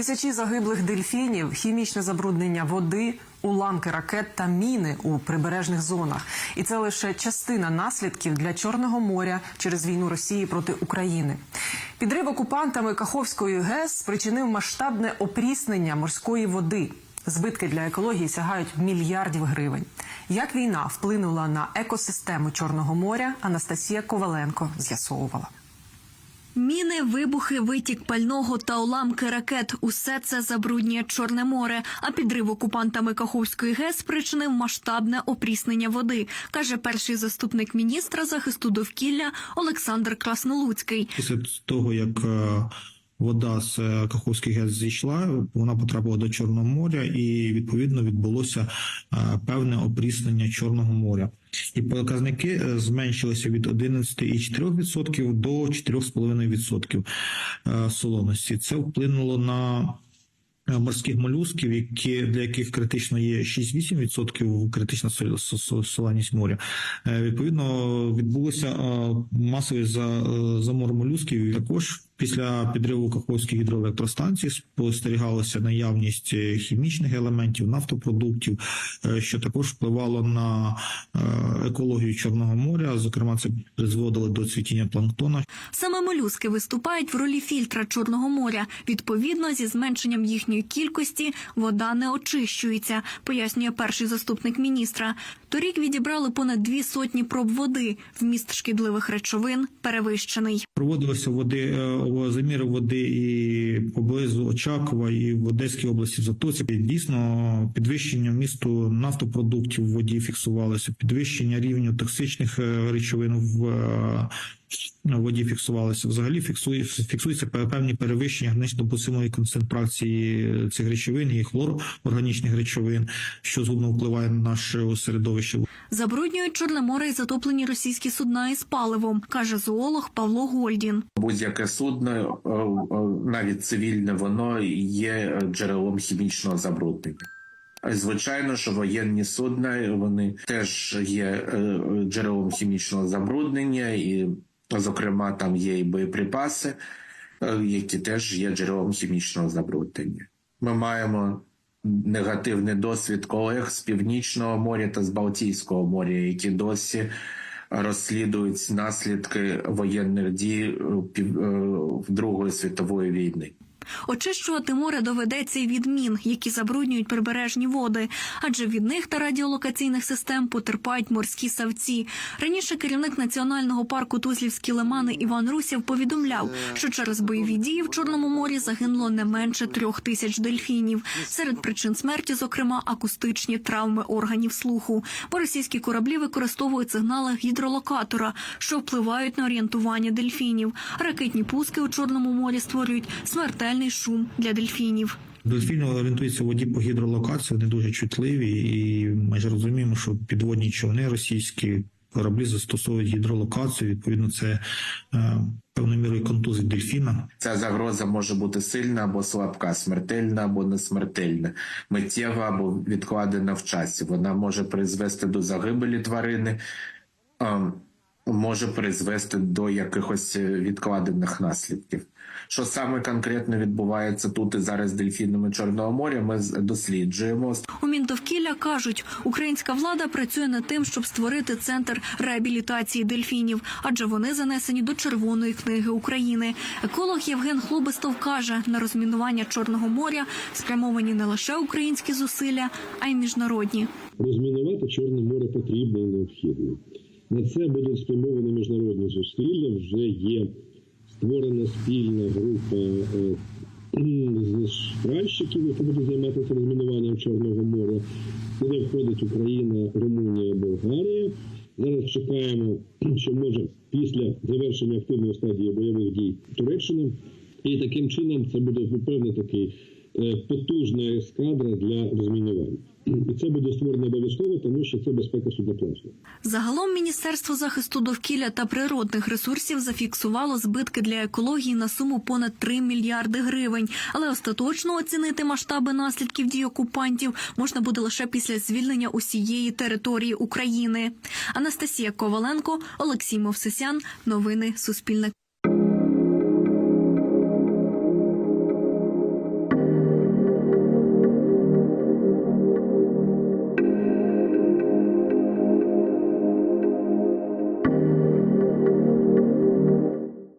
Тисячі загиблих дельфінів, хімічне забруднення води, уламки ракет та міни у прибережних зонах. І це лише частина наслідків для Чорного моря через війну Росії проти України. Підрив окупантами Каховської ГЕС спричинив масштабне опріснення морської води. Збитки для екології сягають мільярдів гривень. Як війна вплинула на екосистему Чорного моря, Анастасія Коваленко з'ясовувала. Міни, вибухи, витік пального та уламки ракет – усе це забруднює Чорне море. А підрив окупантами Каховської ГЕС спричинив масштабне опріснення води, каже перший заступник міністра захисту довкілля Олександр Краснолуцький. Після того, як е, вода з е, Каховських ГЕС зійшла, вона потрапила до Чорного моря, і відповідно відбулося е, певне опріснення Чорного моря. І показники е, зменшилися від 11,4% до 4,5% е, солоності. Це вплинуло на морських молюсків, які для яких критично є 6-8% критична сол- со- со- солоність моря. Відповідно, відбулося е, замор молюсків. Також після підриву Каховських гідроелектростанцій спостерігалася наявність е, хімічних елементів, нафтопродуктів, е, що також впливало на е, екологію Чорного моря. Зокрема, це призводило до цвітіння планктона, Саме молюски виступають в ролі фільтра Чорного моря. Відповідно, зі зменшенням їхньої кількості вода не очищується, пояснює перший заступник міністра. Торік відібрали понад дві сотні проб води. Вміст шкідливих речовин перевищений. Проводилися води заміри води і поблизу Очакова, і в Одеській області в Затоці. Дійсно, підвищення вмісту нафтопродуктів в воді фіксувалося, підвищення рівню токсичних е, речовин в е, воді фіксувалося. Взагалі фіксує фіксується певні перевищення гранично допустимої концентрації цих речовин і хлорорганічних речовин, що згубно впливає на наше середовище. Забруднюють Чорне море і затоплені російські судна із паливом, каже зоолог Павло Гольдін. Будь-яке судно, е, е, навіть цивільне, воно є джерелом хімічного забруднення. Звичайно, що воєнні судна вони теж є е, джерелом хімічного забруднення, і, зокрема, там є і боєприпаси, е, які теж є джерелом хімічного забруднення. Ми маємо негативний досвід колег з Північного моря та з Балтійського моря, які досі розслідують наслідки воєнних дій е, е, Другої світової війни. Очищувати море доведеться й від мін, які забруднюють прибережні води, адже від них та радіолокаційних систем потерпають морські савці. Раніше керівник національного парку Тузлівські лимани Іван Русєв повідомляв, що через бойові дії в Чорному морі загинуло не менше трьох тисяч дельфінів. Серед причин смерті, зокрема, акустичні травми органів слуху, бо російські кораблі використовують сигнали гідролокатора, що впливають на орієнтування дельфінів. Ракетні пуски у Чорному морі створюють смертельний шум для дельфінів. Дельфіни орієнтуються в воді по гідролокації, вони дуже чутливі, і ми ж розуміємо, що підводні човни російські кораблі застосовують гідролокацію. Відповідно, це е, певною мірою контузить дельфіна. Ця загроза може бути сильна або слабка, смертельна або несмертельна, миттєва або відкладена в часі. Вона може призвести до загибелі тварини, а, може призвести до якихось е, відкладених наслідків. Що саме конкретно відбувається тут і зараз з дельфінами Чорного моря, ми з- досліджуємо. У Мінтовкілля кажуть, українська влада працює над тим, щоб створити центр реабілітації дельфінів, адже вони занесені до Червоної книги України. Еколог Євген Хлобистов каже, на розмінування Чорного моря спрямовані не лише українські зусилля, а й міжнародні. Розмінувати Чорне море потрібно і необхідно. На це будуть спрямовані міжнародні зусилля. Вже є створена спільна група е, знищальщиків, які будуть займатися розмінуванням Чорного моря. Туди входить Україна, Румунія, Болгарія. Зараз чекаємо, що може після завершення активної стадії бойових дій Туреччина. І таким чином це буде напевно такий е, потужна ескадра для розмінування. І це буде створено обов'язково, тому що це безпека судноплавства. Загалом Міністерство захисту довкілля та природних ресурсів зафіксувало збитки для екології на суму понад 3 мільярди гривень. Але остаточно оцінити масштаби наслідків дій окупантів можна буде лише після звільнення усієї території України. Анастасія Коваленко, Олексій Мовсисян. Новини Суспільне.